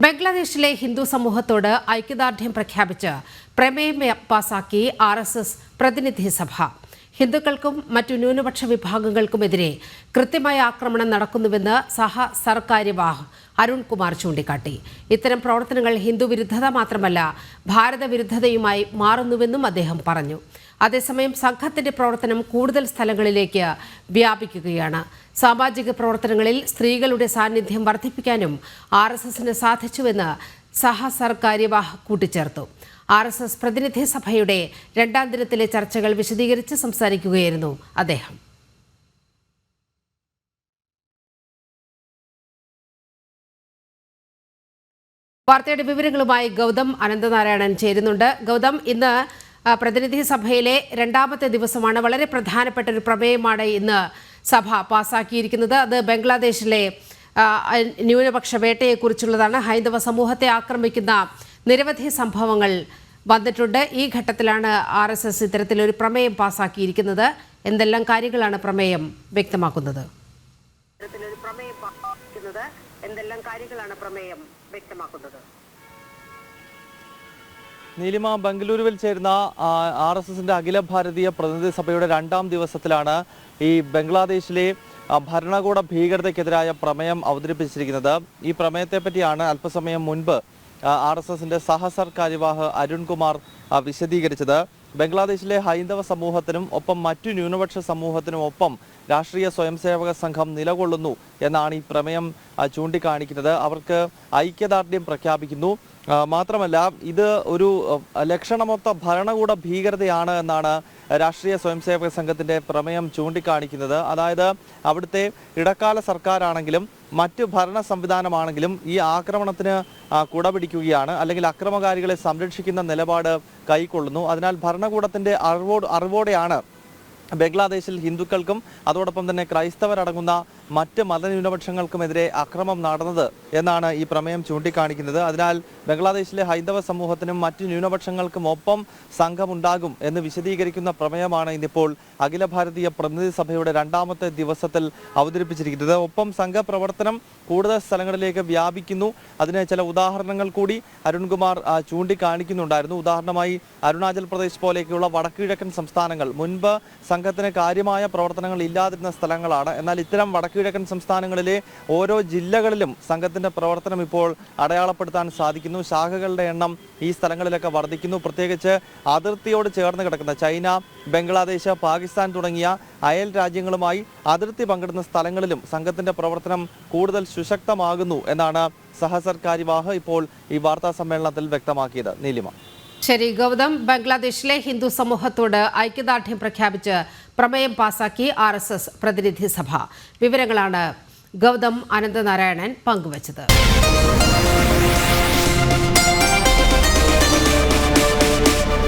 ബംഗ്ലാദേശിലെ ഹിന്ദു സമൂഹത്തോട് ഐക്യദാർഢ്യം പ്രഖ്യാപിച്ച് പ്രമേയം പാസാക്കി ആർ എസ് എസ് പ്രതിനിധി സഭ. ഹിന്ദുക്കൾക്കും മറ്റു ന്യൂനപക്ഷ വിഭാഗങ്ങൾക്കുമെതിരെ കൃത്യമായ ആക്രമണം നടക്കുന്നുവെന്ന് സഹ സർക്കാര്യവാഹ് അരുൺകുമാർ ചൂണ്ടിക്കാട്ടി. ഇത്തരം പ്രവർത്തനങ്ങൾ ഹിന്ദു വിരുദ്ധത മാത്രമല്ല ഭാരത വിരുദ്ധതയുമായി മാറുന്നുവെന്നും അദ്ദേഹം പറഞ്ഞു. അതേസമയം സംഘത്തിന്റെ പ്രവർത്തനം കൂടുതൽ സ്ഥലങ്ങളിലേക്ക് വ്യാപിക്കുകയാണ്. സാമാജിക പ്രവർത്തനങ്ങളിൽ സ്ത്രീകളുടെ സാന്നിധ്യം വർദ്ധിപ്പിക്കാനും ആർ എസ് എസിന് സാധിച്ചുവെന്ന് സഹ സർക്കാര്യവാഹ് കൂട്ടിച്ചേർത്തു. ആർ എസ് എസ് പ്രതിനിധി സഭയുടെ രണ്ടാം ദിനത്തിലെ ചർച്ചകൾ വിശദീകരിച്ച് സംസാരിക്കുകയായിരുന്നു അദ്ദേഹം. വാർത്തയുടെ വിവരങ്ങളുമായി ഗൗതം അനന്തനാരായണൻ ചേരുന്നുണ്ട്. ഗൗതം ഇന്ന് പ്രതിനിധി സഭയിലെ രണ്ടാമത്തെ ദിവസമാണ് വളരെ പ്രധാനപ്പെട്ട ഒരു പ്രമേയമാണ് ഇന്ന് സഭ പാസാക്കിയിരിക്കുന്നത്. അത് ബംഗ്ലാദേശിലെ ന്യൂനപക്ഷ വേട്ടയെക്കുറിച്ചുള്ളതാണ്. ഹൈന്ദവ സമൂഹത്തെ ആക്രമിക്കുന്ന നിരവധി സംഭവങ്ങൾ വന്നിട്ടുണ്ട്. ഈ ഘട്ടത്തിലാണ് ആർ എസ് എസ് ഇത്തരത്തിലൊരു പ്രമേയം പാസാക്കിയിരിക്കുന്നത്. എന്തെല്ലാം കാര്യങ്ങളാണ് പ്രമേയം വ്യക്തമാക്കുന്നത്? എന്തെല്ലാം കാര്യങ്ങളാണ് പ്രമേയം വ്യക്തമാക്കുന്നത്? നീലിമ ബംഗളൂരുവിൽ ചേരുന്ന ആർ എസ് എസിന്റെ അഖില ഭാരതീയ പ്രതിനിധി സഭയുടെ രണ്ടാം ദിവസത്തിലാണ് ഈ ബംഗ്ലാദേശിലെ ഭരണകൂട ഭീകരതയ്ക്കെതിരായ പ്രമേയം അവതരിപ്പിച്ചിരിക്കുന്നത്. ഈ പ്രമേയത്തെ പറ്റിയാണ് അല്പസമയം മുൻപ് ആർ എസ് എസിന്റെ സഹസർ കാര്യവാഹ് അരുൺകുമാർ വിശദീകരിച്ചത്. ബംഗ്ലാദേശിലെ ഹൈന്ദവ സമൂഹത്തിനും ഒപ്പം മറ്റു ന്യൂനപക്ഷ സമൂഹത്തിനും ഒപ്പം രാഷ്ട്രീയ സ്വയംസേവക സംഘം നിലകൊള്ളുന്നു എന്നാണ് ഈ പ്രമേയം ചൂണ്ടിക്കാണിക്കുന്നത്. അവർക്ക് ഐക്യദാർഢ്യം പ്രഖ്യാപിക്കുന്നു. മാത്രമല്ല ഇത് ഒരു ലക്ഷണമൊത്ത ഭരണകൂട ഭീകരതയാണ് എന്നാണ് രാഷ്ട്രീയ സ്വയംസേവക സംഘത്തിന്റെ പ്രമേയം ചൂണ്ടിക്കാണിക്കുന്നത്. അതായത് അവിടുത്തെ ഇടക്കാല സർക്കാരാണെങ്കിലും മറ്റ് ഭരണ സംവിധാനമാണെങ്കിലും ഈ ആക്രമണത്തിന് കുടപിടിക്കുകയാണ്. അല്ലെങ്കിൽ അക്രമകാരികളെ സംരക്ഷിക്കുന്ന നിലപാട് കൈക്കൊള്ളുന്നു. അതിനാൽ ഭരണകൂടത്തിന്റെ അറിവോട് അറിവോടെയാണ് ബംഗ്ലാദേശിൽ ഹിന്ദുക്കൾക്കും അതോടൊപ്പം തന്നെ ക്രൈസ്തവരടങ്ങുന്ന മറ്റ് മതന്യൂനപക്ഷങ്ങൾക്കുമെതിരെ അക്രമം നടന്നത് എന്നാണ് ഈ പ്രമേയം ചൂണ്ടിക്കാണിക്കുന്നത്. അതിനാൽ ബംഗ്ലാദേശിലെ ഹൈന്ദവ സമൂഹത്തിനും മറ്റ് ന്യൂനപക്ഷങ്ങൾക്കും ഒപ്പം സംഘമുണ്ടാകും എന്ന് വിശദീകരിക്കുന്ന പ്രമേയമാണ് ഇന്നിപ്പോൾ അഖില ഭാരതീയ പ്രതിനിധി സഭയുടെ രണ്ടാമത്തെ ദിവസത്തിൽ അവതരിപ്പിച്ചിരിക്കുന്നത്. ഒപ്പം സംഘപ്രവർത്തനം കൂടുതൽ സ്ഥലങ്ങളിലേക്ക് വ്യാപിക്കുന്നു. അതിന് ചില ഉദാഹരണങ്ങൾ കൂടി അരുൺകുമാർ ചൂണ്ടിക്കാണിക്കുന്നുണ്ടായിരുന്നു. ഉദാഹരണമായി അരുണാചൽ പ്രദേശ് പോലെയൊക്കെയുള്ള വടക്കുകിഴക്കൻ സംസ്ഥാനങ്ങൾ. മുൻപ് സംഘത്തിന് കാര്യമായ പ്രവർത്തനങ്ങൾ ഇല്ലാതിരുന്ന സ്ഥലങ്ങളാണ്. എന്നാൽ ഇത്തരം വടക്കുകിഴക്കൻ സംസ്ഥാനങ്ങളിലെ ഓരോ ജില്ലകളിലും സംഘത്തിന്റെ പ്രവർത്തനം ഇപ്പോൾ അടയാളപ്പെടുത്താൻ സാധിക്കുന്നു. ശാഖകളുടെ എണ്ണം ഈ സ്ഥലങ്ങളിലൊക്കെ വർദ്ധിക്കുന്നു. പ്രത്യേകിച്ച് അതിർത്തിയോട് ചേർന്ന് കിടക്കുന്ന ചൈന ബംഗ്ലാദേശ് പാകിസ്ഥാൻ തുടങ്ങിയ അയൽ രാജ്യങ്ങളുമായി അതിർത്തി പങ്കിടുന്ന സ്ഥലങ്ങളിലും സംഘത്തിന്റെ പ്രവർത്തനം കൂടുതൽ സുശക്തമാകുന്നു എന്നാണ് സഹസർക്കാരിവാഹ് ഇപ്പോൾ ഈ വാർത്താ സമ്മേളനത്തിൽ വ്യക്തമാക്കിയത്. നീലിമ. ശരി ഗൗതം ബംഗ്ലാദേശിലെ ഹിന്ദു സമൂഹത്തോട് ഐക്യദാർഢ്യം പ്രഖ്യാപിച്ച് പ്രമേയം പാസാക്കി ആർ എസ് എസ് പ്രതിനിധി സഭ. വിവരങ്ങളാണ് ഗൗതം അനന്തനാരായണൻ പങ്കുവച്ചത്.